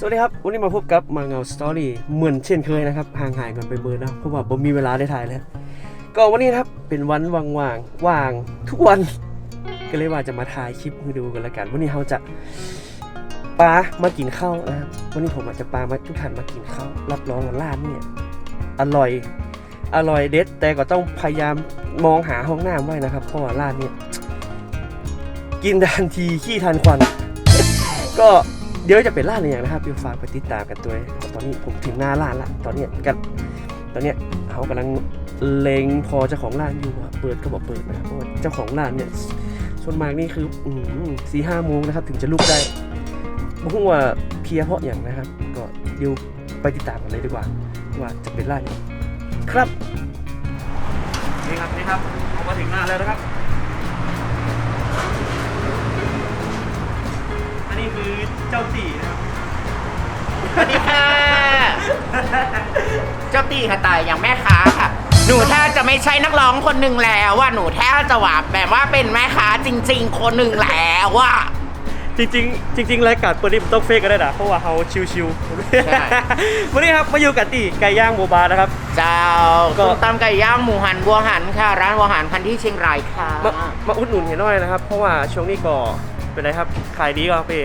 สวัสดีครับ วันนี้มาพบกับมาเงาสตอรี่เหมือนเช่นเคยนะครับห่างหายกันไปเบอร์นะเพราะว่าผมมีเวลาได้ถ่ายแล้ว ก็วันนี้นะครับเป็นวันว่างๆว่างทุกวัน ก็เลยว่าจะมาถ่ายคลิปให้ดูกันละกัน วันนี้เราจะปลามากินข้าวนะครับวันนี้ผมอาจจะปลามาทุกท่านมากินข้าวรับรองว่าร้านเนี่ยอร่อยอร่อยเด็ด แต่ก็ต้องพยายามมองหาห้องน้ำไว้นะครับ เพราะว่าร้านเนี่ยกินทันทีขี้ทันควันก็ เดี๋ยวจะเป็นร้านอะไรอย่างนะครับเดี๋ยวฝากไปติดตามกันตัวตอนนี้ผมถึงหน้าร้านละตอนนี้กันตอนนี้เขากำลังเลงพอเจ้าของร้านอยู่เปิดก็บอกเปิดนะครับเพราะว่าเจ้าของร้านเนี่ยส่วนมากนี่คือสี่ห้าโมงนะครับ ถึงจะลุกได้ไม่รู้ว่าเพียเพราะอย่างนะครับ ก็เดี๋ยวไปติดตามกันเลยดีกว่า ว่าจะเป็นร้านไหนครับนี่ครับนี่ครับผมมาถึงหน้าแล้วนะครับ นนี้คือเจ้าตีนะครับสวัสดีค่ะ เจ้าตีค่ะตายอย่างแม่ค้าค่ะ หนูแทบจะไม่ใช่นักร้องคนหนึ่งแล้วว่าหนูแทบจะว่าแบบว่าเป็นแม่ค้าจริง ๆ คนหนึ่งแล้วว่า จริงๆจริงๆรายการเปิดนี่มันต้องเฟกกันได้นะเพราะว่าเขาชิวๆใช่วันนี้ครับมาอยู่กับตีไก่ย่างโบบานะครับ เจ้าก็ ส้มตำไก่ย่างหมูหันบัวหันค่ะ ร้านบัวหันคันที่เชียงรายค่ะมามาอุดหนุนเห็นหน่อยนะครับ เพราะว่าช่วงนี้ก็ เป็นไรครับ ขายดีก็พี่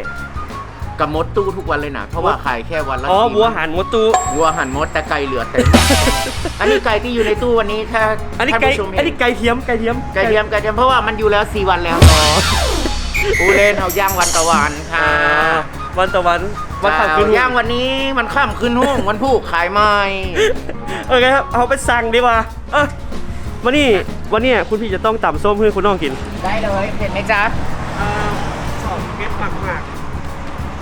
กับมดตู้ทุกวันเลยนะเพราะว่าขายแค่วันละอ๋อสี่วัวหันมดตูวัวหันมดแต่ไก่เหลือเต็ม อันนี้ไก่ที่อยู่ในตู้วันนี้ถ้าอันนี้ท่านไก่ผู้ชมอันเห็นี้ไก่เทียมไก่เทียมไก่เทียมไก่เทียมเพราะว่ามันอยู่แล้วสี่วันแล้วอ๋ออูเล่นเอาย่างวันตะวันค่ะอ่าวันต่อวันวันขับเอาคืนย่างวันนี้มันข้ามคืนห้องวันผู้ขายไม่ โอเคครับเอาไปสั่งดีกว่าเออวันนี้วันเนี้ยคุณพี่จะต้องต่ำส้มให้คุณน้องกิน ได้เลยเห็นไหมจ๊ะ อ่าสองเก็ตหมักหมัก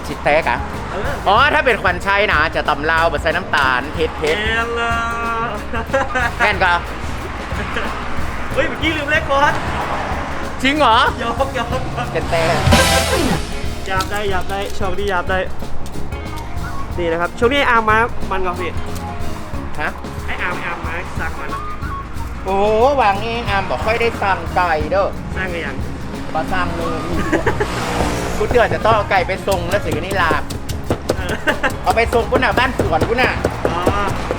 ชิดแตกอะเอออ๋อ ถ้าเป็นควันชัยนะ จะตำลาวแบบใส่น้ำตาลเผ็ดเอเผ็ดล่ะแค่นก็เฮ้ยเมื่อกี้ลืมเลขคอร์ดจริงเหรอยอกยอกเป็นแต่ยาบได้ยาบได้ช่วงนี้ยาบได้นี่นะครับช่วงนี้อาร์มมามันก็พี่ฮะให้อาร์มให้อาร์มมาสั่งมันนะโอ้วางเองอามบอกค่อยได้สั่งไก่เด้อสั่งกันยัง มาสั่งเลยกูเตือนจะต้องเอาไก่ไปส่งแล้วสิกันนี่ลาบ เออเอาไปส่งกูน่ะบ้านสวนกูน่ะอ๋อ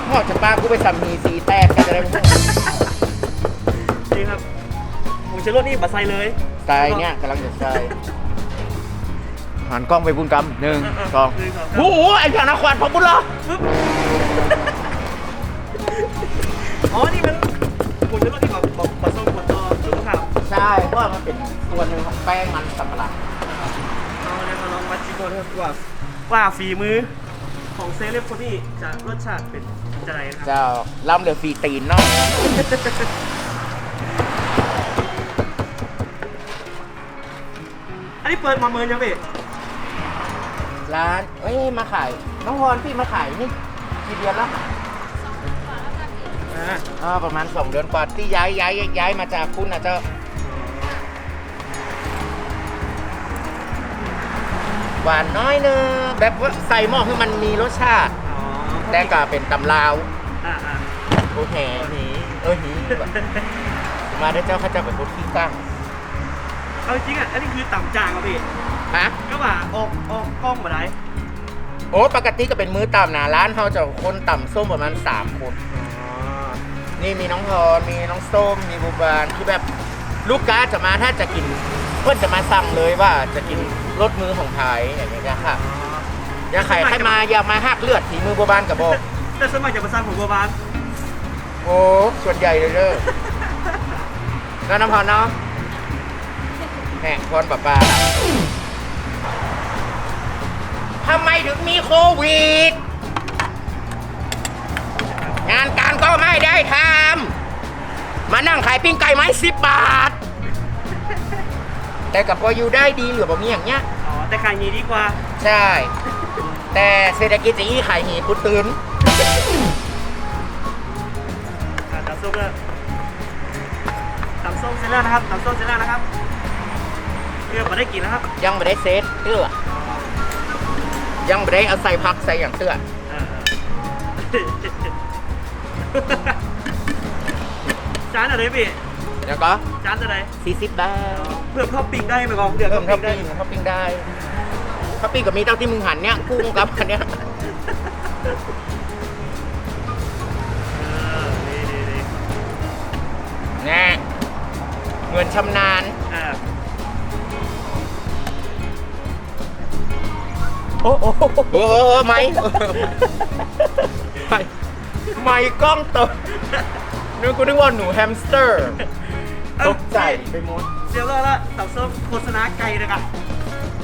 หอดจะป้ากูไปสัมมีสีแตกกันจะได้ไม่ต้องนี่ครับผมเชลรถนี่บัใส่เลยใส่เนี่ยกำลังจะใส่หันกล้องไปบุญกรรมหนึ่งสองหนึ่งสองโอ้โหไอ้พานครพระบุญเหรอปึ๊บอ๋อนี่มันผมเชลรถที่แบบบอกผสมกับตัวลูกข่าวใช่เพราะว่ามันเป็น ส่วนหนึ่งของแป้งมันสำปะหลังเอาเนี่ยมาลองวัดจิโก้นะครับว่าว่าฝีมือของเซเลบคนนี้จะรสชาติเป็นจะไรนะครับ เจ้าล่ำเหลือฟรีตีนเนาะอันนี้เปิดมาเมินยังพี่ร้านเอ้ยมาขายน้องพรพี่มาขายนี่กี่เดือนแล้วอ่า อ่าประมาณสองเดือนกว่าที่ย้ายย้ายย้ายมาจากคุณนะเจ้า หวานน้อยเนอะแบบว่าใส่หม้อให้มันมีรสชาติ อ๋อแต่ก็เป็นตำลาวอ่าอ่าโอเคหีเออหีมาได้เจ้าข้าเจ้าเป็นคนขี้ตั้งเอาจริงอะ อันนี้คือต่ำจางอะพี่ฮะก็ว่าออกออกกล้องมาได้โอ้ปกติก็เป็นมือต่ำนะร้านเขาจะคนต่ำส้มประมาณสามคนอ๋อนี่มีน้องพรมีน้องส้มมีบูบานคือแบบลูกค้าจะมาถ้าจะกิน เพื่อนจะมาสั่งเลยว่าจะกินรสมือของไทยอย่างเงี้ยค่ะอย่าใครใครมาอย่ามาหักเลือดฝีมือบูบานกับบอกแต่สมัยจะมาสร้างของบัวบานโอ้ส่วนใหญ่เลยเด้อแล้วน้ำพรเนาะแหมพรป้าป้าทำไมถึงมีโควิด งานการก็ไม่ได้ทำมานั่งขายปิ้งไก่ไม้สิบบาท แต่กับพออยู่ได้ดีเหลือแบบนี้อย่างเงี้ย อ๋อแต่ขายงี้ดีกว่า ใช่ แต่เศรษฐกิจจะอี้ขายหีพุตื่นอ่าตำส้มแล้วตำส้มเสร็จแล้วนะครับตำส้มเสร็จแล้วนะครับเพื่อมาได้กินแล้วครับยังไม่ได้เซตเตื้อยังไม่ได้เอาใส่พักใส่อย่างเตื้ออ่าจานอะไรพี่แล้วก็จานอะไร40ได้ เพิ่มท็อปปิ้งได้ไหมกองเดือดเพิ่มท็อปได้ปิ้งท็อปปิ้งได้ถ้าปิ้งกับมีเต้าที่มึงหันเนี่ยกุ้งกับอันเนี้ยนี่นี่นี่แน่เงินชำนาญอ่าโอ้โอ้โอ้เออไม่ไม่ไม่กล้องตกนึกกูนึกว่าหนูแฮมสเตอร์ ตกใจไปหมด เดี๋ยวรอละเต่าส้มโฆษณาไก่นะครับ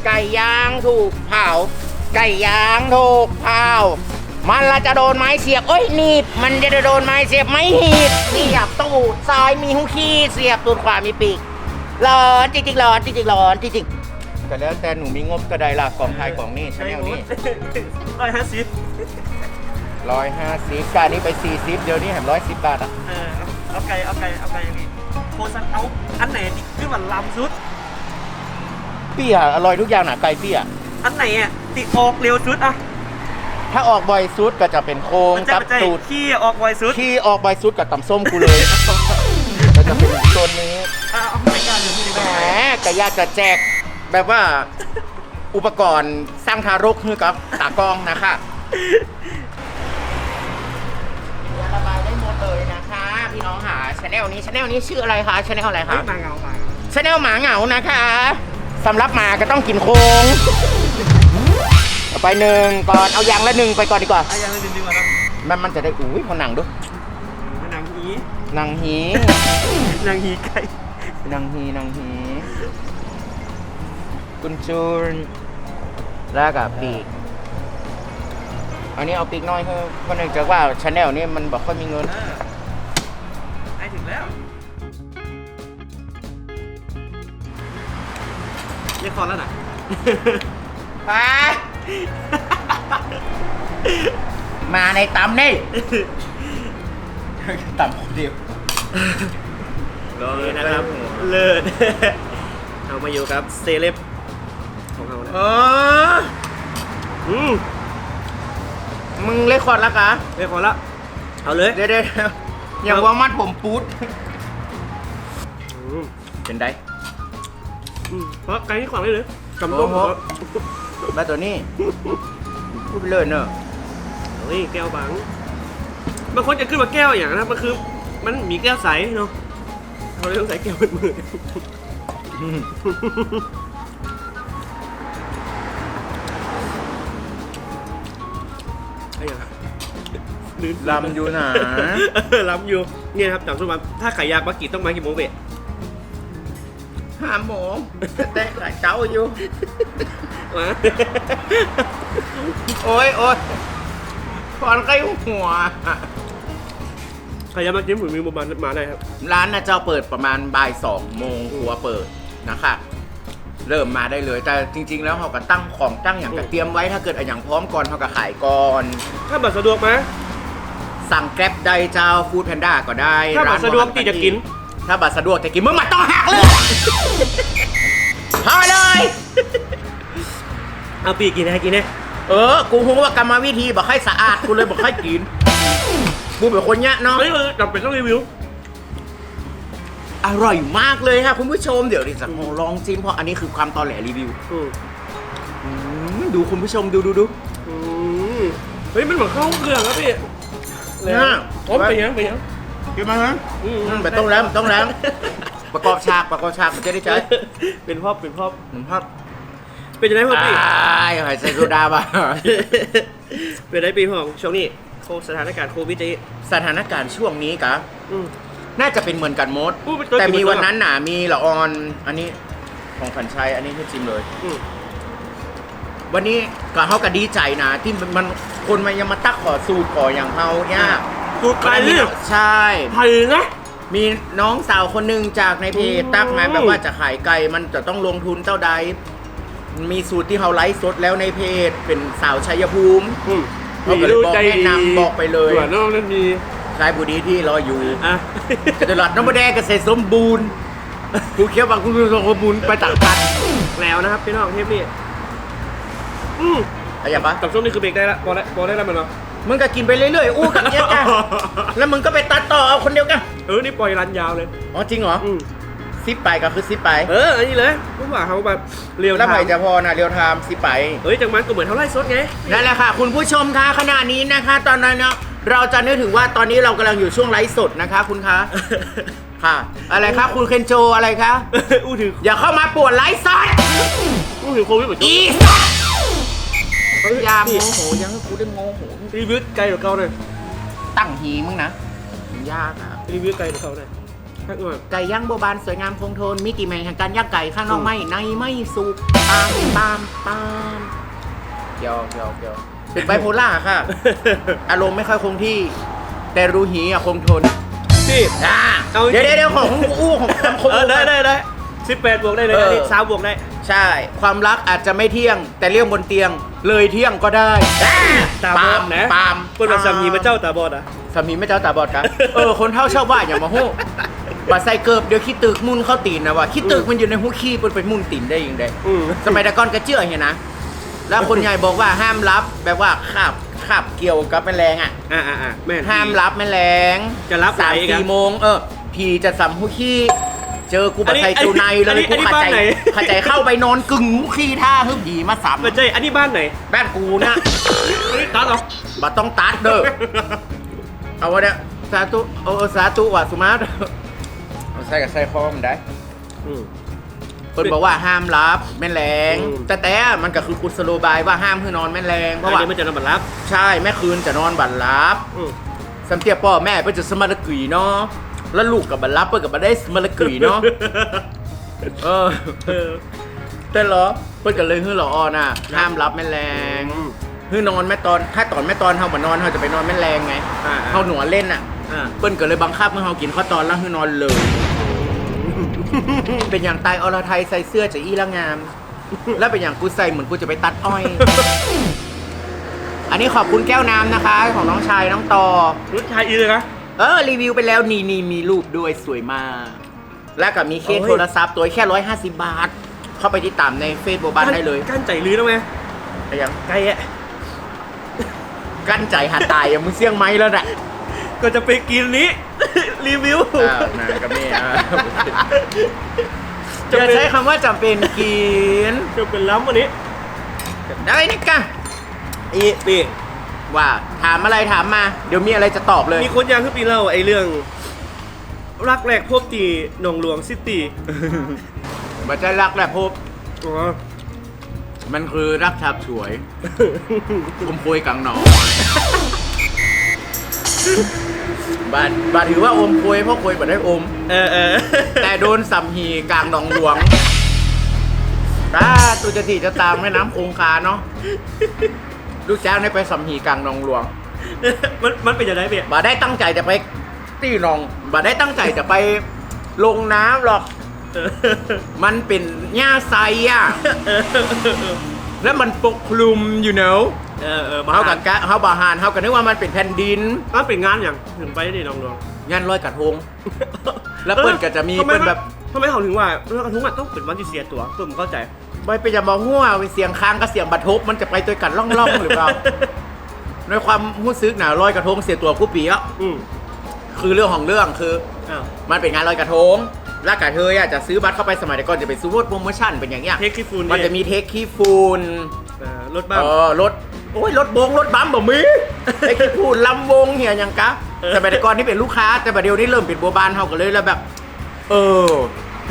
ไก่ย่างถูกเผา ไก่ย่างถูกเผา มันละจะโดนไม้เสียบเอ้ยหนีบ มันจะโดนไม้เสียบไม่หีบเสียบตูดซ้ายมีหูขี้เสียบตูดขวามีปีกร้อนจริงๆร้อนจริงๆร้อนจริงๆแต่แล้วแต่หนูมีงบก็ได้ละกล่องไทยกล่องนี้ชาแนลนี้ร้อยห้าสิบร้อยห้าสิบการนี้ไปสี่สิบเดี๋ยวนี้แถมร้อยสิบบาทอะเออเอาไก่เอาไก่เอาไก่อย่างนี้ โฆษณาเอาอันไหนที่ขึ้นมาลำสุด เปี้ยอร่อยทุกอย่างน่ะไก่เปี้ย อันไหนอะติออกเร็วสุดอะถ้าออกบ่อยสุดก็จะเป็นโค้งมันจะกับมันจะตูดขี้ออกไวสุดที่ออกบ่อยสุดกับตำส้มกูเลย ก็จะเป็นโซนนี้อะเอาไม่กล้าเดี๋ยวพูดดีแหกมว่าแต่อยากจะแจกแบบว่าอุปกรณ์สร้างทารกให้กับตากล้องนะคะระบายได้หมดเลยนะคะ พี่น้องหา ชาแนลนี้ชาแนลนี้ชื่ออะไรคะชาแนลอะไรเฮ้คะยมาเงามาเงาชาแนลหมาเหงานะคะสำหรับหมาก็ต้องกินโคงเอาไปหนึ่งก่อนเอาอย่างละหนึ่งไปก่อนดีกว่าอะยังไม่ดึงดีกว่าครับมันมันจะได้อุ้ยพอหนังด้วยหนังหีหนังหีหนังหีไก่นางฮีนางฮีกุนจูนแล้วกับปีกอันนี้เอาปีกน้อยเพิ่มเพราะเนื่องจากว่าชาแนลนี่มันบอกค่อยมีเงินเออ เรียกคอนแล้วน่ะไปมาในตำนี่ตำคนเดียวนี่นะครับเลิศเอามาอยู่ครับเซเลบของเรานะเอออืมมึงเล่คอร์ดแล้วกะเรียกคอนละเอาเลย เดี๋ยวเดี๋ยวเดี๋ยวอย่างว่ามัดผมปูดอืมเป็นได อืมเพราะไก่ที่ขวางได้เลยกำต้มโอ้โหแบบตัวนี้พูดไปเลยเนอะเฮ้ยแก้วบางบางคนจะขึ้นมาแก้วอย่างนั้นมันคือ มันมีแก้วใสเนาะเราเลยต้องใส่แก้วเป็นมือไอ้ยังครับลื่น ลำอยู่นะ เออล้ำอยู่เนี่ยนะครับจำสมบัติถ้าขายยาปักกี้ต้องมากี่โมงเบะ ห้าโมงแต่ขายเจ้าอยู่มาโอ้ยโอ้ยพอนใกล้หัวขายยาปักกี้หมือนมีโมบายมาได้ครับ ร้านน่ะเจ้าเปิดประมาณบ่ายสองโมงหัวเปิดนะคะ เริ่มมาได้เลย แต่จริง ๆ แล้วเขาก็ตั้งของตั้งอย่างก็เตรียมไว้ถ้าเกิดอะอย่างพร้อมก่อนเขาก็ขายก่อน ถ้าบัตรสะดวกไหมสั่งแกร็บได้เจ้าฟู้ดแพนด้าก็ได้ถ้าบัตรสะดวกร้าที่จะกิน ถ้าบัตรสะดวกจะกินมึงมาต้องหัก เลยพอเลยเอาปีกกินให้กินให้เออ กูคงว่ากรรมวิธีบอกให้สะอาด กูเลยบอกให้กิน กูเป็นคนเนี้ยเนาะ เฮ้ยเออจำเป็นต้องรีวิว อร่อยมากเลยค่ะคุณผู้ชม เดี๋ยวดิจะลองจิ้มเพราะอันนี้คือความตอแหลรีวิวอืมอืมดูคุณผู้ชมดูดูดู อืมเฮ้ยมันเหมือนข้าวเครื่องครับพี่เลยน่าอ๋อไปยังไปยังกินมาฮะอืมอืมไปต้องแล้วต้องแล้ว ประกอบฉากประกอบฉากมันจะได้ใช้เป็นพ่อเป็นพ่อหนึ่งภาพเป็นยังไงพ่อพี่อ้ายหอยใส่โซดาบ้าเป็นได้ปีพ่อช่วงนี้โคสถานการณ์โควิดนี้สถานการณ์ช่วงนี้กะอืมน่าจะเป็นเหมือนกันหมดอู้เป็นตัวแต่มีจริงๆวันนั้นหนามีละออน อันนี้ของขันชัยอันนี้ให้จิมเลยอืมวันนี้ก็เขาก็ดีใจนะที่มันมันคนมันยังมาตักขอสูตรขออย่างเขาเนี่ยสูตรไก่มันมีเนี่ยใช่ไผ่นะ มีน้องสาวคนหนึ่งจากในเพจอืมตักมาแบบว่าจะขายไก่มันจะต้องลงทุนเท่าใด มีสูตรที่เขาไลฟ์สดแล้วในเพจเป็นสาวชัยภูมิอืมเขาก็เลยบอกแนะนำบอกไปเลยหัวน้องนั่นมีชายบุรีที่รออยู่อะตลาดน้ำมันแดงเกษตรสมบูรณ์กูเคี้ยวบางคุณสมบูรณ์ไปต่างกันแล้วนะครับพี่น้องเทปนี้อืมอะไรอย่างปะกับช่วงนี้คือเบรกได้ละพอได้พอได้แล้วมันเนาะ มึงก็กินไปเรื่อยๆ อู้กับเนี้ยกันแล้วมึงก็ไปตัดต่อเอาคนเดียวกันเออนี่ปล่อยรันยาวเลยอ๋อจริงเหรออืมซิปไปก็คือซิปไปเอออันนี้เลยเพราะว่าเขาแบบเรียวแล้วไทไผ่ม์จะพอนะเรียวไทม์ซิปไปเฮ้ยจังมันก็เหมือนเท่าไรสดไงนั่นแหละค่ะ คุณผู้ชมคะขณะนี้นะคะ ตอนนั้นเนาะเราจะนึกถึงว่าตอนนี้เรากำลังอยู่ช่วงไลฟ์สดนะคะ คุณคะค่ะ อะไรคะคุณเคนโจอะไรคะอู้ถึงอย่าเข้ามาปวดไลฟ์สดอู้ถึงโควิดเหมือนอีกันสัตว์อ ยาโมโหยังให้กูได้โมโหรีวิวไกลกว่าเก่าเลยตั้งหีมึงนะยากอะรีวิวไกลกว่าเก่าเลยถ้าเกิดไก่ย่างโบบานสวยงามคงทนมิติใหม่แห่งการย่างไก่ข้างนอกไม่ในไม่สุกปามปามปามเดี๋ยวเดี๋ยวเดี๋ยวเป็นไบโพล่าค่ะ อารมณ์ไม่ค่อยคงที่ แต่รูหีอะคงทนพี่อ่าเอาจริงเดี๋ยวเดี๋ยวเดี๋ยวของอู้ของคำคงเออได้ได้ได้ สิบแปดบวกได้เลยเอออัอันนี้สามบวกได้ ใช่ ความรักอาจจะไม่เที่ยง แต่เรื่องบนเตียง เลยเที่ยงก็ได้ตาบอดนะปามคนมาสามีมาเจ้าตาบอดอะสามีไม่เจ้าตาบอดกันเออคนเท่าชอบว่าอย่ามาหู้บาใส่เกิบเดี๋ยวขี้ตึกมุนเข้าตีนนะว่าขี้ตึกมันอยู่ในหูขี้มันเป็นมุนตีนได้ยังไงอืมสมัยแต่ก่อนก็เชื่อเห็นนะแล้วคนใหญ่บอกว่าห้ามรับแบบว่าขับขับเกี่ยวกับแมลงอะอ่าอ่าอ่าแม่นห้ามรับแมลงจะรับสามไหนอีกอะสี่โมงเออพีจะสัมหูขี้ เจอกูบัอันนี้ใส่ตูในเลอันยนี้กูอันนี้ขัดบ้านใจไหนขัดใจเข้าไปนอนกึ่งหูขี้ท่าฮึบหีมาสัมไม่ใช่อันนี้บ้านไหน บ้านกูนะอันนี้ตัดเหรอบัต้องตัดเด้อเอาวะเนี่ยสาธุเออสาธุว่ะสุมาร์ทเอาใส่กับใส่คอมันได้อืมเพิ่นบอกว่าห้ามรับแม่แรงอืมแต่แต่มันก็คือกุศโลบายว่าห้ามให้นอนแม่แรงเพเพราะราะว่าว่ามันจะนำบัตรลับ ใช่แม่คืนจะนอนบัตรรับอืมสำเตียพ่อแม่เพิ่นจะสมารกุยเนาะ แล้วลูกกับบัตรรับเพิ่นกับบัตรได้สมารกุยเนาะเออเออแต่เหรอเพิ่นก็เลยฮื้อหลออน่ะห้ามรับแม่แรงอืมฮื้อนอนแม่ตอนถ้าตอนแม่ตอนเฮามานอนเฮาจะไปนอนแม่แรงไงอ่าเฮาหนวเล่นอะอ่าเปิ้นก็เลยบังคับให้เฮากินข้าวตอนแล้วฮื้อนอนเลย เป็นอย่างตายอรไทยใส่เสื้อจะอีละงาม แล้วเป็นอย่างกูใส่เหมือนกูจะไปตัดอ้อยอันนี้ขอบคุณแก้วน้ำนะคะ ของน้องชายน้องต่อรถไทยอีเลยนะ เออรีวิวไปแล้วนี่นี่มีรูปด้วยสวยมาก แล้วก็มีเคสโอ้ยโทรศัพท์ตัวแค่ร้อยห้าสิบบาท เข้าไปติดตามในเฟซบุ๊กบ้านได้เลยกั้นใจลื้อแล้วไหมอะไรยังไกลอะกั้นใจหาตายอะมึงเสี่ยงไหมแล้วน่ะก็จะไปกินนี้ รีวิวอ้าวนะก็ไม่อ่าจะใช้คำว่าจำเป็นกินจะเป็นล้ำวันนี้ ได้นี่กะอีนี่ ว่าถามอะไรถามมา เดี๋ยวมีอะไรจะตอบเลย มีคนยังขึ้นปีเล่าไอ้เรื่อง รักแรกพบตีหนองหลวงซิตี้บัจจรักแหละพบ อ๋อมันคือรักฉับฉวยอมโพยกังหนองบาดบาดถือว่าอมโพยเพราะโพยบัดได้อม เออเออแต่โดนสัมหีกลางหนองหลวงถ้าตุจะตีจะตามแม่น้ำคงคาเนาะ ลูกจ้างได้ไปสัมหีกลางหนองหลวงมันมันเป็นยังไงเบียบ่ได้ตั้งใจจะไปตีหนองบ่ได้ตั้งใจจะไปลงน้ำหรอกเออมันเป็นหญ้าไซอะแล้วมันปกคลุมอยู่เนอะเออเออมาเฮากักันนกะเฮาบาหานเฮากันนึกว่ามันเป็นแผ่นดินมันเป็นงานอย่างถึงไปนี่หนองหลวงงานลอยกระทงแล้วเปิ้นก็จะมีทำไเปิ้นแบบทำไมเขาถึงว่าเรื่องกระทุ่งอะต้องเป็นวันที่เสียตัวเพื่อผมเข้าใจ ไปไปจะมาหัวไปเสียงค้างกับเสียงบัดทบมันจะไปตัวกันล่องๆหรือเปล่าในความรู้สึกหนาลอยกระทงเสียตัวผู้ปีอะอืมคือเรื่องของเรื่องคืออ้าวมันเป็นงานลอยกระทงแล้วกะเทยอะจะซื้อบัตรเข้าไปสมัยแต่ก่อนจะเป็นซูเปอร์โปรโมชั่นเป็นอย่างเงี้ยเทคที่ฟูลมันจะมีเทคขี้ฟูนเออรถบ้านเออรถโอ้ยรถบงรถบัมบ่มีไอ้ขี้พูดลำวงเหียยังกะเออแต่แต่ก่อนที่เป็นลูกค้าแต่บัดเดี๋ยวนี้เริ่มเป็นบัวบานเฮาก็เลยแล้วแบบ เออ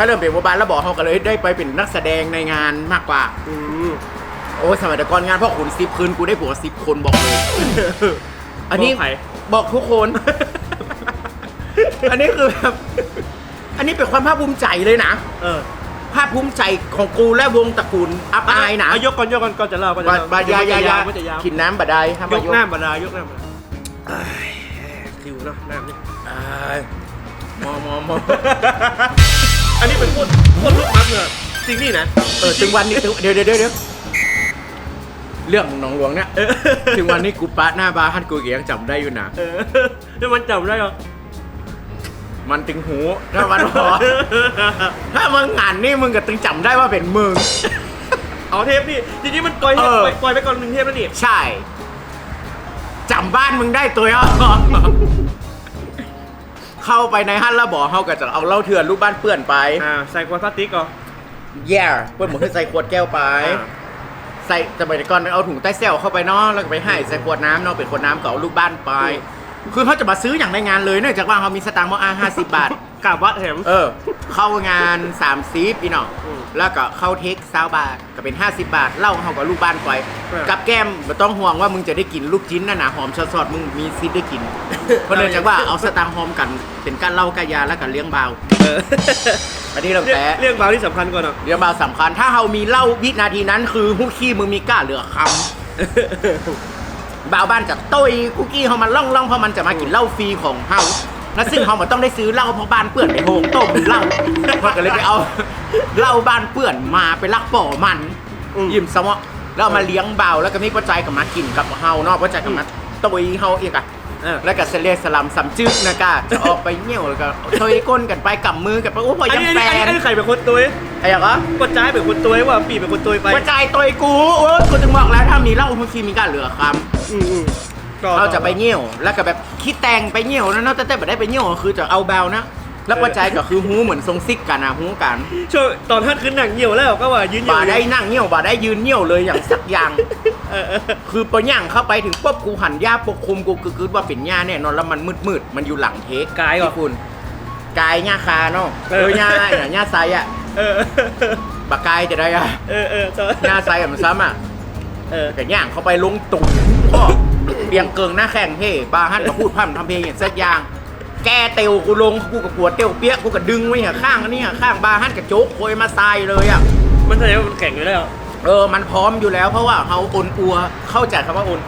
ถ้าเริ่มเป็นบัวบานแล้วบอกเฮาก็เลยได้ไปเป็นนักแสดงในงานมากกว่า อืมโอ้ยสมัยแต่ก่อนงานพ่อขุนซิปคืนกูได้ผัวสิบคนบอกเลย อันนี้บอกใคร บอกทุกคน อันนี้คือแบบ อันนี้เป็นความภาคภูมิใจเลยนะ เออภาคภูมิใจของกูและวงตระกูลอับอายนะเยกก่อนยกก่อนก็จะเล่าก็จะบาเล่าบาดยายายามันจะยาวกินน้ำบาดายห้ามยมากยกหน้าบาดายกหน้าบาดาเอ้ยคิวเนาะน้ำนี่อายมอมอมอ อันนี้เป็นพูดพูดลูกมัดเนี่ยจริงนี่นะเออถึงวันนี้ถึงเดี๋ยวเดี๋ยวเดี๋ยวเดี๋ยวเรื่องหนองหลวงเนี่ยเออถึงวันนี้กูปะหน้าบาร์ฮันกูยังจำได้อยู่นะเออแล้วมันจำได้เหรอมันตึงหูถ้าวันพอถ้ามึงงานนี่มึงก็ตึงจำได้ว่าเป็นมึง เอาเทปนี่จริงๆมันปล่อยเทปเออ ปล่อยปล่อยไปก่อนหนึ่งเทปแล้วนี่ ใช่จำบ้านมึงได้ตัวอะข เข้าไปในฮั่นแล้วบอกเขาก็จะเอาเหล้าเถื่อนรูปบ้านเปื่อนไป อ่าใส่ขวดพลาสติกก่อนแย่เพื่อนบอกให้ใส่ขวดแก้วไป อ่า ใส่สมัยก่อนเอาถุงใต้เซลเข้าไปเนาะแล้วก็ไปให้ใส่ขวดน้ำเนาะเป็นขวดน้ำก็เอาลูกบ้านไป คือเขาจะมาซื้ออย่างในงานเลยเนื่องจากว่าเขามีสตางค์มาอาห้าสิบบาท กราบวัดแถม เออ เข้างาน3ามซีพี่น้องอืมแล้วก็เข้าเทคซาวบาทก็เป็น 50 บาทเหล่าเขากับลูกบ้านไปเออกับแก้มไม่ต้องห่วงว่ามึงจะได้กินลูกชิ้นน่ะนะหอมสดๆมึงมีซิทธิ์ได้กิน เพราะเนื่องจากว่าเอาสตางค์หอมกันเป็นการเล่ากายาแล้วก็เลี้ยงเบาเอออันนี้เราเรื่องแพ้เรื่องบาวที่สำคัญก่อนเนาะ เลี้ยงเบาสำคัญ ถ้าเรามีเหล้าวินาทีนั้น คือฮุกขี้มึงมีกล้าเหลือคำ บ่าวบ้านจะต้ยคุกกี้เขามาล่องล่องเพราะมันจะมากินเหล้าฟรีของเฮา แล้วซึ่งเขามันต้องได้ซื้อเหล้าเพราะบ้านเปื่อนไปโฮงต้มเหล้าเพราะก็เลยไปเอาเหล้าบ้านเปื่อนมาไปลักป่อมันอืมยิ้มสมะแล้วเอามาเลี้ยงเบาวแล้วก็มีปัจจัยกับมากินกับเฮาเนาะปัจจัยกับมาต้ยเฮาอีกอะเออแล้วก็เสลียสลัมสัมจึกนะกะจะออกไปเหี่ยวแล้วก็เทยก้นกันไปกับมือกันไปโอ้พออันยังนี้อันแฟนี้อันนี้นอันนี้ใครเป็นคนตัวไอ้ยังก็กดจ้ายเป็นคนตัวว่าปีเป็นคนตัวไปปัจจัยต้ยกูโอ้ยกูถึงบอกแล้วถ้ามีเหล้าฮุกขี้มีการเหลือคำ อืมอืมก็เราจะไปเงี้ยวแล้วก็แบบคิดแต่งไปเงี้ยวนะเนาะแต่แต่แบบได้ไปเงี้ยวก็คือจะเอาแบลนะแล้วปัจจัยก็คือหูเหมือนทรงซิกกันนะหูกันช่วงตอนท่านขึ้นหนังเหี่ยวแล้วก็ว่ายืนเหี่ยวบ่าได้นั่งเงี้ยวบ่าได้ยืนเงี้ยวเลยอย่างสักอย่างเออเออคือปะย่างเข้าไปถึงปุ๊บกูหันหญ้าปกคลุมกูคือคือว่าเป็นหญ้าแน่นอนแล้วมันมืดมืดๆมันอยู่หลังเทคกายก่อนที่คุณกายหญ้าคาเนาะเอเอออหญ้าเนี่ยหญ้าไซอะเออบากายจะได้อะเออเออต่อหญ้าไซอะมันซ้ำอะเออแต่ย่างเข้าไปลงตุ่มก็ เบียงเกิงหน้าแข่งเฮ้บาฮันมาพูดพร่ำทำเพลงอย่างสักอย่าง แกเตียวกูลงกูกับกลัวเตียวเปี้ยกูกับดึงไว้ห่ข้างอันนี้ห่ข้างบาฮันกับโจ๊กโคยมาทรายเลยอะมันแสดงว่ามันแข็งอยู่แล้วเออมันพร้อมอยู่แล้วเพราะว่าเขาอนอัวเข้าใจคำว่าอน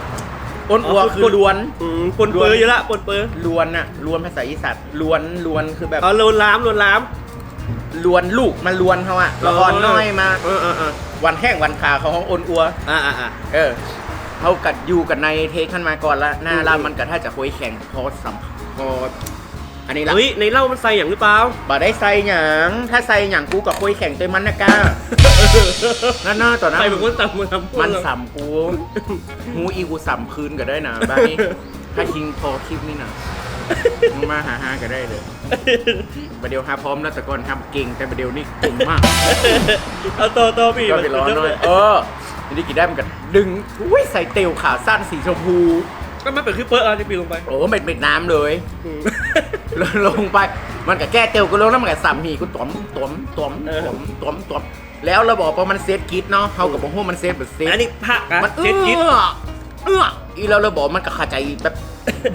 อนอัวอ๋อคือล้วน อืมปนเปื้ออยู่ละปนเปื้อล้วนน่ะล้วนภาษาอีสานล้วนล้วนคือแบบเอาโลนล้ามโลนล้ามล้วนลูกมันล้วนเขาอะละอ่อนน้อยมาเออเออเออวันแห้งวันคาเขาเขาอนอัว อ่าอ่าอ่าเออ เขากัดอยู่กันในเทคขั้นมาก่อนละหน้าอืมเรามันกัดถ้าจะคุยแข่งพอสัมพออันนี้ละเฮ้ยในเหล้ามันใส่อย่างหรือเปล่าบ่ได้ใส่หยังถ้าใส่หยังกูกับคุยแข่งตัวมันนะก้านั่นน่าต่อหน้าใส่เป็นคนต่ำมือทำมันสัมกูหูอีกูสัมคืนก็ได้นะบ้านนี้ถ้าคิงพอคลิปนี้นะมึงมาหาหาก็ได้เลยประเดี๋ยวหาพร้อมแล้วแต่ก่อนทำเก่งแต่ประเดี๋ยวนี่เก่งมาก เอาต่อต่อพี่ก็ไปร้อนหน่อยเออ นี่กินได้มันก็ดึงอุ้ยใส่เตลขาสั้นสีชมพู ก็มันเป็นคือเปิ้ลเอาที่ปีลงไป โอ้เม็ดเม็ดน้ำเลยอืมลงลงไปมันก็แก้เตียวกูลงแล้วมันก็สัมหีกูต๋อมต๋อมต๋อมเออต๋อมต๋อมต๋อมแล้วเราบอกว่ามันเซตกิดเนาะเขากับบอกว่ามันเซตแบบเซตอันนี้ผักอะมันเจ็ดยิดเอื้อเอื้ออีแล้วเราบอกมันก็ขาใจแบบ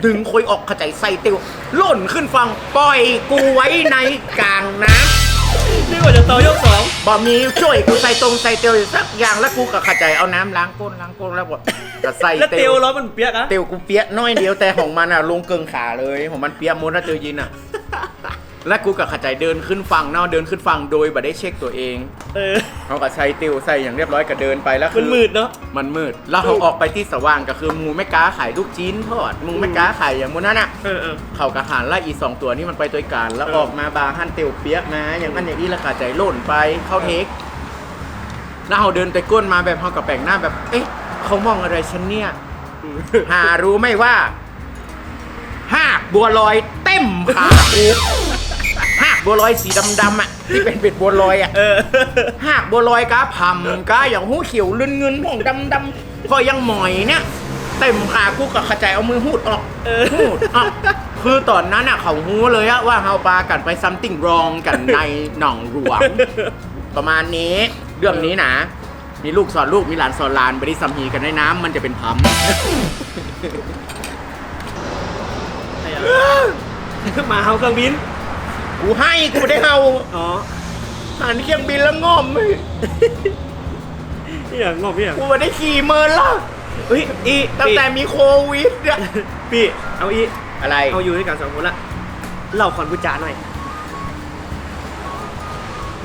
ดึงคอยออกขาใจใส่เตียวหล่นขึ้นฟังปล่อยกูไว้ในกลางน้ำ บ่มีช่วยกูใส่ตรงใส่เตียวอยู่สักอย่างแล้วกูก็ขาใจเอาน้ำล้างก้นล้างก้นแล้วบอกก็ใส่แล้วเตีเตียยววร้อนมันเปียกอะเตียวกูเปียกน้อยเดียวแต่ของมันอะลงเกิงขาเลยของมันเปียกหมดนะเตียวยินอะ และกูกับขจายเดินขึ้นฝั่งเนาะเดินขึ้นฝั่งโดยบ่ได้เช็คตัวเองเออ เขาก็ใช้ติวใส่อย่างเรียบร้อยก็เดินไปแล้วมัคืนอมืดเนาะ มันมืด แล้วเขาออกไปที่สว่างก็คือหมูไม่กล้าขายลูกจีนทอดหมูไม่กล้าขายอย่างมูนั้นอะ เออเออ เขากระหารไล่อีสองตัวนี้มันไปตัวการแล้วเออออกมาบาร์ฮั่นเตียวเปียกมาอย่างนั้นอย่างนี้ราคาใจโล่นไปเข้าเทคแล้วเขาเดินไปก้นมาแบบเขากับแปลงหน้าแบบ เอ๊ะเขามองอะไรฉันเนี่ยอืมหารู้ไหม่ว่าหากบัวลอยเต็มขากู หากบัวลอยสีดำๆอะที่เป็นเป็ดบัวลอยอะเออหากบัวลอยกาผำกาอย่างหูเขียวลื่นเงินผ่องดำๆพอยังหมอยเนี่ยเต็มขากูกับขจายเอามือหูดออกเออหูดออกคือตอนนั้นอะเขาหูเลยอะว่าเฮาปากันไปซัมติงรองกันในหนองหลวงประมาณนี้เรื่องนี้นะมีลูกสอนลูกมีหลานสอนหลานไปได้สัมหีกันในน้ำมันจะเป็นพัมมาเอาเครื่องบิน กูให้กูได้เฮาอ๋อหันเครื่องบินแล้วง่อมเฮ้ยนี่อย่างงอบนี่อย่างกูไม่ได้ขี่เมินแล้วเฮ้ยอีตั้งปีแต่มีโควิดเนี่ยปีเอาอีอะไรเอาอยู่ด้วยกันสองคนละเล่าคอนพูจาหน่อย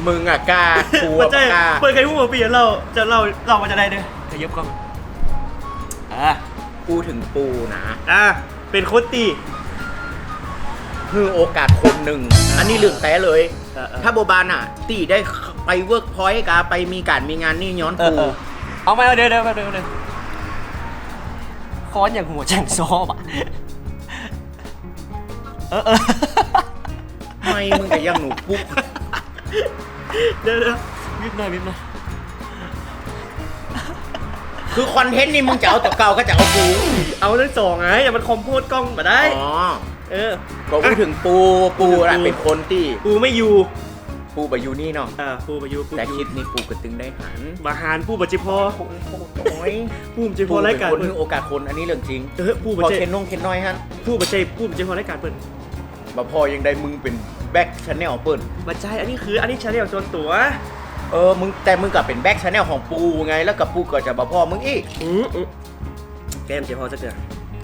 มึงอะกล้ากูมัอะนจะกล้าเปิดใครพูดมาปีเราจะเล่าเล่ามาจะได้เด้อขยับกล้องอ่ากูถึงปูนะอ่าเป็นโคตตี คือโอกาสคนหนึ่ง อันนี้เรื่องแต่เลย เออเออ ถ้าโบบานอะตีได้ไปเวิร์กพอยต์กาไปมีการมีงานนี่ย้อนเออกู เออเอาไปเอาเดี๋ยวเดี๋ยวเดี๋ยวเดี๋ยวค้อนอย่างหัวแจงซอบอะเออเออไม่มึงกับยังหนูปุ๊ก เดี๋ยวเดี๋ยววิบหน่อยวิบหน่อยคือคอนเทนต์นี่มึงจะเอาตัวเก่าก็จะเอาปูเอาทั้งสองไงอย่ามันคอมโพสกล้องมาได้ อ๋อ เออ ก็พูดถึงปูปูน่ะเป็นคนที่ปูไม่อยู่ ปูบายูนี่เนาะอ่าปูมาอยู่ปูแต่อยู่คลิปนี้ปูกระตึงได้หันมาหารปูบัจิพอโอ้ยปูบัจิพปูอเป็รายนการคนเปินึดงโอกาสคนอันนี้เรื่องจริงเออปูบัพอจิเคนนงเคนน้อยฮะปูบัจิปูบัจิพอรายการเปิดบ่พอยังได้มึงเป็นแบ็คชาแนลเปิ้ลบัจใจอันนี้คืออันนี้ชาแนลส่วนตัวเออ มึงแต่มึงกับเป็นแบ็คชาแนลของปูไง แล้วกับปูก็จะบ่พอมึงอีกอืมอืมแกมเจพอสักเดือน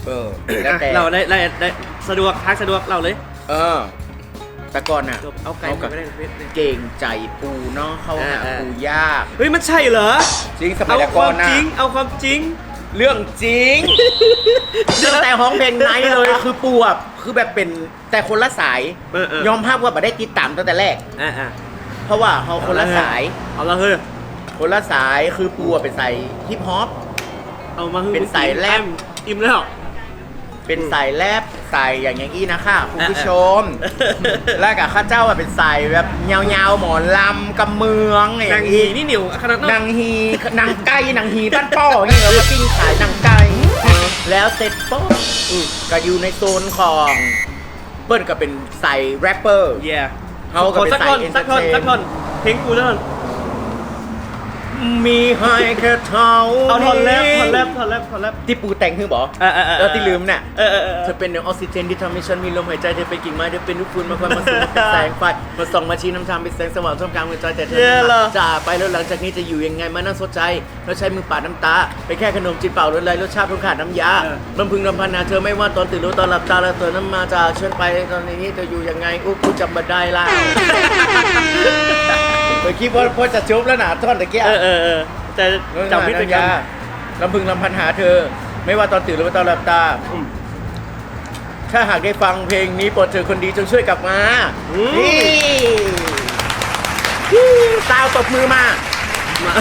เออแล้วแต่ เราได้ได้ได้สะดวกทางสะดวกเราเลยเออ แต่ก่อนน่ะ จบเอาไก่เอากับไม่ได้เว้ยเก่งใจปูเนาะเขาหาเออเออปูยาก เฮ้ยมันใช่เหรอ จริงสมัเอายแต่คก่อวานมน่ะจริง เอาความจริง เรื่องจริง ตั้งแต่ห้องเพลงไนท์เลยคือปูอะคือแบบเป็นแต่คนละสาย เออเออ ยอมภาพว่าบ่ได้ติดตามตั้งแต่แรก อ่าอ่าเพราะว่าเขาคนละสาย เอาละเฮ้ยคนละสายคือปูอะเป็นสายฮิปฮอป เอามาให้เป็นสายแรป อิ่มแล้ว เป็นสายแรปสายอย่างอย่างอี้นะคะคุณผู้ชมเออแล้วกับข้าเจ้าอะเป็นสายแบบยาวๆหมอลำกำเมืองอย่านางงฮีอี้นี่เหนียวขนาดนั้นนางฮีนางไก่นางฮีบ้านป้ออย่างเงี้ยเราปิ้งขายนางไก่แล้วเสร็จปุ๊บอืมก็อยู่ในโซนของเปิ้ลก็เป็นสายแรปเปอร์ เย่เขาก็เป็นสักท่อนสายสักท่อน entertain สักท่อนเพลงกูแล้วท่อน มีให้แค่เท่าเอาท่อนแรปท่อนแรปท่อนแรปท่อนแรปที่ปูแต่งคือบอกเออเออเออเออที่ลืมน่ะเออเออเออเธอเป็นออกซิเจนที่ทำให้ฉันมีลมหายใจเธอเป็นกิ่งไม้เธอเป็นลูกฝุ่นมาควันมาสูงมาเป็นแสงไฟมาส่องมาชี้น้ำทางเป็นแสงสว่างท่ามกลางหัวใจแต่เธอเย้เหรอจากไปแล้วหลังจากนี้จะอยู่ยังไงมานั่งสดใจแล้วใช้มือปาดน้ำตาไปแค่ขนมจีบเปล่ารสไรรสชาติเพิ่งขาดน้ำยาลำพึงลำพันนาเธอไม่ว่าตอนตื่นหรือตอนหลับตาแล้วเธอนั้นมาจากฉันไปตอนนี้เธออยู่ยังไงอุ๊บกูจำมาได้แล้ว เคยคิดว่าพอจะจบแล้วนะท่อนตะเกียเออเออเออแต่จำไม่เป็นกันลำพึงลำพันหาเธอ ไม่ว่าตอนตื่นหรือว่าตอนหลับตาอืมถ้าหากได้ฟังเพลงนี้โปรดเธอคนดีจงช่วยกลับมาอืมนี่ซาวตบมือมา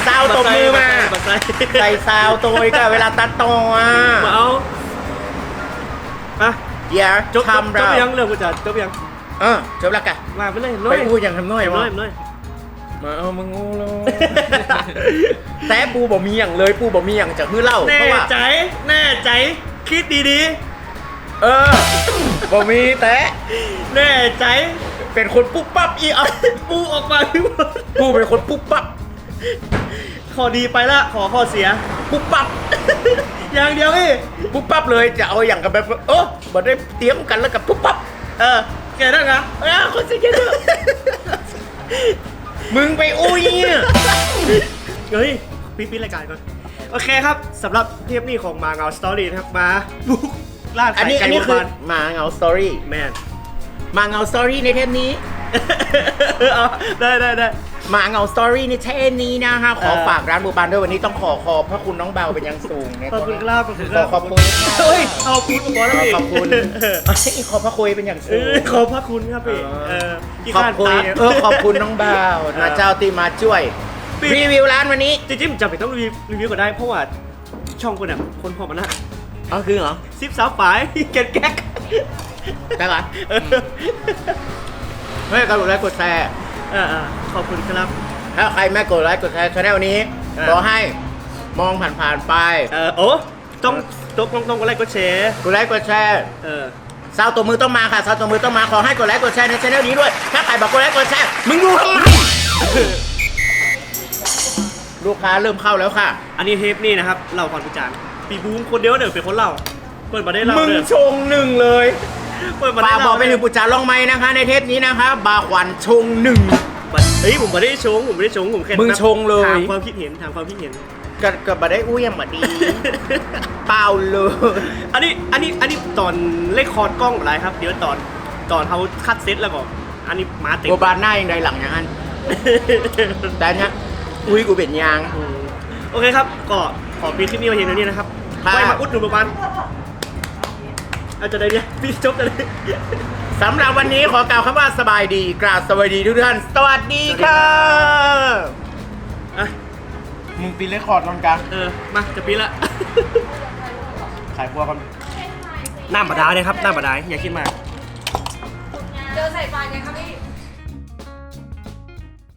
ซาวตบมือมามาใส่ใส่ซาวตัวอีกับเวลาตัดต่ออะมาเอาอะอย่าจบจบทำจบเราไปยังเรื่องกูจะจบไปยังเออจบแล้วกันมาไปเลยไปพูดอย่างทำน้อยน้วะอยน้อย มาเอามึงงูโลแต่ปูบ่มีอย่างเลยปูบ่มีอย่างจากมือเล่าแน่เพราะว่าใจ แน่ใจ คิดดีเออบ่มีแต่ๆ แน่ใจ เป็นคนปุ๊บปั๊บอีอะปูออกมาพี่บอลปูเป็นคนปุ๊บปั๊บขอดีไปละ ขอข้อเสีย ปุ๊บปั๊บอย่างเดียวเอ้ปุ๊บปั๊บเลยจะเอาอย่างกับแบบเออบ่ได้เตรียมกันแล้วกับปุ๊บปั๊บเออแกได้นะเออคนสิเกเดอร์ มึงไปอุ้ยเนี่ยเฮ้ยปิดปิดรายการก่อน โอเคครับสำหรับเทปนี้ของมาเงาสตอรี่นะครับมาบุกล่าอันขายนี้ไก่อันนี้โบคือราณมาเงาสตอรี่แมน มาเงาสตอรี่ในเทปนี้ เอาได้ได้ได้ มาเงาสตอรี่ในเทปนี้นะฮะขอเออฝากร้านบูบานด้วยวันนี้ต้องขอขอบพระคุณน้องเบาเป็นอย่างสูงนะขอบคุณครับขอบคุณขคอรับขอบคุณค่ะเฮ้ยขอบคุณบอลขแล้วอพี่ขอบคุณเอ้ยขอบพระคุยเป็นอย่างเอสูงอขอบพระคุณครับพี่เออที่ขอบข้านคุณตา เออขอบคุณน้องเบานะเจ้าที่มาช่วย ปิด รีวิวร้านวันนี้จริงๆจำเป็นต้องรีวิวรีวิวก็ได้เพราะว่าช่องคนเนี่ยคนพอมันนะอ๋อคือเหรอซิปสาวฝายแก๊กแก๊กได้ปะเออเฮ้ยกดไลค์กดแชร์เออเออขอบคุณครับ ถ้าใครไม่กดไลค์กดแชร์ช anel นี้เออขอให้มองผ่านๆไปเออโอ้ต้องต้องต้องต้องกดไลค์กดแชร์กดไลค์กดแชร์เออสาวตัวมือต้องมาค่ะสาวตัวมือต้องมาขอให้กดไลค์กดแชร์ในช anel นี้ด้วย ถ้าใครบอกกดไลค์กดแชร์มึงดูทำไมลูกค้าเริ่มเข้าแล้วค่ะ อันนี้เทปนี่นะครับ เราก่อนพิจารณ์ปีบูมคนเดียวเดี๋ยวเป็นคนเล่าเปิดมาได้เล่ามึงเด้อชงหนึ่งเลยเปิดมา ฝาได้กบเล่าอกไปถึงปุจจาร้องไหมนะคะ ในเทปนี้นะคะ บาขวัญชงหนึ่งบัดเฮ้ยผมไม่ได้ชงผมไม่ได้ชงผมแค่มึงชงเลยถามความคิดเห็นถามความคิดเห็นกับกับบัได้อุ้ยยังบัดดี เปล่าเลยอันนี้อันนี้อันนี้ตอนเลคคอร์ดกล้องอะไรครับ เดี๋ยวตอนตอนเขาคัดเซตแล้วก็อันนี้มาเต็มโบบานหน้ายังไงหลังอย่างนั้นแต่เนี้ยอุ้ยกูเป็นยางอืมโอเคครับ ก็ขอปีคลิปนี้มาเห็นเท่านี้นะครับครับไปมาอุดหนุนประมาณ อาจจะได้เนี่ยพี่จบจะได้สำหรับวันนี้ขอกล่าวคำว่าสบายดี กราบสวัสดีทุกท่าน สวัสดีค่ะอะมึงปีนเรคคอร์ดลองกันเออ มาจะปีละขายครัวกันหน้าบาดาเนี่ยครับหน้าบาดาอย่าคิดมาก เจอใส่ไฟาทยังครับพี่